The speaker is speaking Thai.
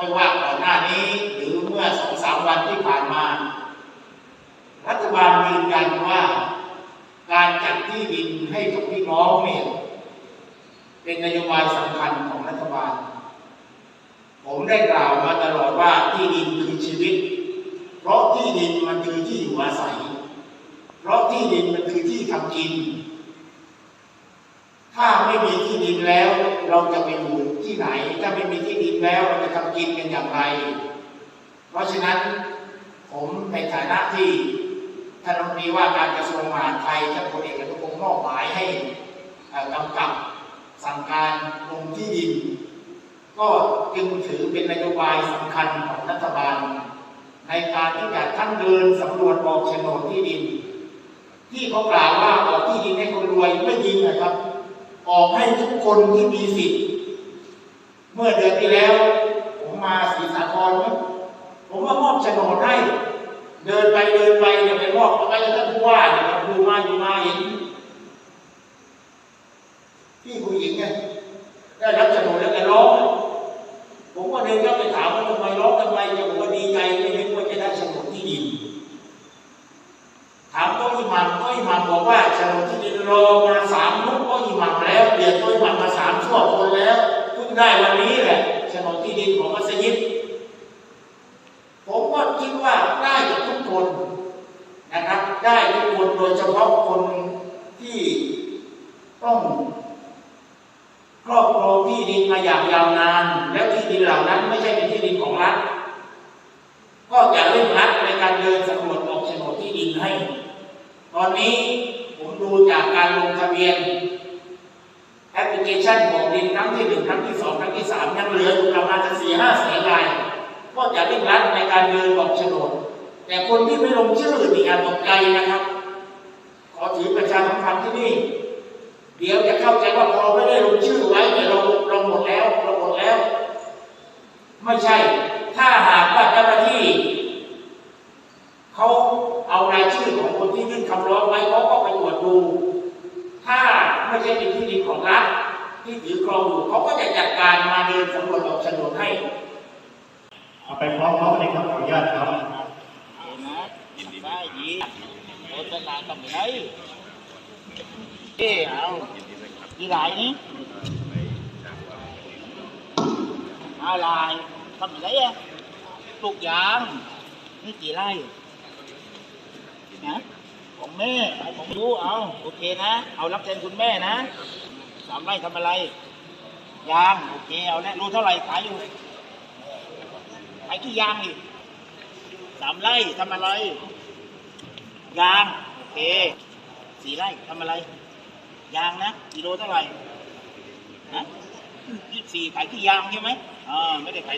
ไม่ว่าก่อนหน้านี้หรือเมื่อสองสามวันที่ผ่านมา รัฐบาลยืนยันว่า การจัดที่ดินให้กับพี่น้องเนี่ยเป็นนโยบายสำคัญของรัฐบาล ผมได้กล่าวมาตลอดว่าที่ดินคือชีวิต เพราะที่ดินมันคือที่อยู่อาศัย เพราะที่ดินมันคือที่ทำกิน ถ้าไม่มีที่ดินแล้วเราจะไปอยู่ ที่ไหน ถ้าไม่มีที่ดินแล้วเราจะทำกินกันอย่างไร เพราะฉะนั้นผมในฐานะที่ท่านรัฐมนตรีว่าการกระทรวงมหาดไทยท่านพลเอกอนุพงศ์มอบหมายให้กำกับสั่งการลงที่ดิน ก็จึงถือเป็นนโยบายสำคัญของรัฐบาล ในการที่จะทั้งเดินสำรวจออกโฉนดที่ดิน ที่เขากล่าวว่าออกที่ดินให้คนรวยไม่จริงนะครับ ออกให้ทุกคนที่มีสิทธิ์ เมื่อเดือนที่แล้ว ผมมาศรีสาครผมก็มอบโฉนดให้เดินไปเดินไปเนี่ยไปมอบไปแล้วท่านผู้ว่าเนี่ยดูมาอยู่มาเห็นพี่ผู้หญิงไงได้รับโฉนดแล้วแกร้องผมก็เดินเข้าไปถามว่าทำไมร้องทำไมจะบอกว่าดีใจไม่นึกว่าจะได้โฉนดที่ดินถามต๊ะอิหมัมโต๊ะอิหมัมบอกว่าโฉนดที่ดินรอมาสามยุคโต๊ะอิหมัมแล้วเปลี่ยนต๊ะอิหมัมมาสามชั่วคนแล้ว ได้วันนี้แหละโฉนดที่ดินของมัสยิด ผมก็คิดว่าได้กับทุกคนนะครับ ได้ทุกคนโดยเฉพาะคนที่ต้องครอบครองที่ดินมาอย่างยาวนาน แล้วที่ดินเหล่านั้นไม่ใช่เป็นที่ดินของรัฐก็จะเร่งรัดในการเดินสำรวจออกโฉนดที่ดินให้ ตอนนี้ผมดูจากการลงทะเบียน ปพลิเคชันบอกดินครั้งที่หนึ่งครั้งที่สองครั้งที่สามยังเหลือประมาณจะสี่ห้าแสนรายก็จะเร่งรัดในการเดินออกโฉนด แต่คนที่ไม่ลงชื่อนี่อย่าตกใจนะครับ ขอถือประชาสัมพันธ์ที่นี่ เดี๋ยวจะเข้าใจว่าพอไม่ได้ลงชื่อไว้แต่เราเราหมดแล้วเราหมดแล้ว ไม่ใช่ ถ้าหากว่าเจ้าหน้าที่เขาเอารายชื่อของคนที่ยื่นคำร้องไว้เขาก็ไปตรวจดู ถ้าไม่ใช่เป็นที่ดินของรัฐที่ถือครองอยู่เขาก็จะจัดการมาเดินสำรวจออกโฉนดให้เอาไปพร้อมๆเลยครับขออนุญาตครับยินดีได้ดีโดนนานทำไงเอ้เอากี่หลายนี่เอาลายทำไงอะปลูกยางนี่กี่ไร่นะ ของแม่เอาของยูเอาโอเคนะ เอารับแทนคุณแม่นะสามไร่ทำอะไรยางโอเคเอาแน่รู้เท่าไหร่ขายอยู่ขายกี่ยางอีกสามไร่ทำอะไรยางโอเคสี่ไร่ทำอะไรยางนะกิโลเท่าไหร่นะยี่สิบสี่ขายที่ยางใช่ไหมอ่าไม่ได้ขาย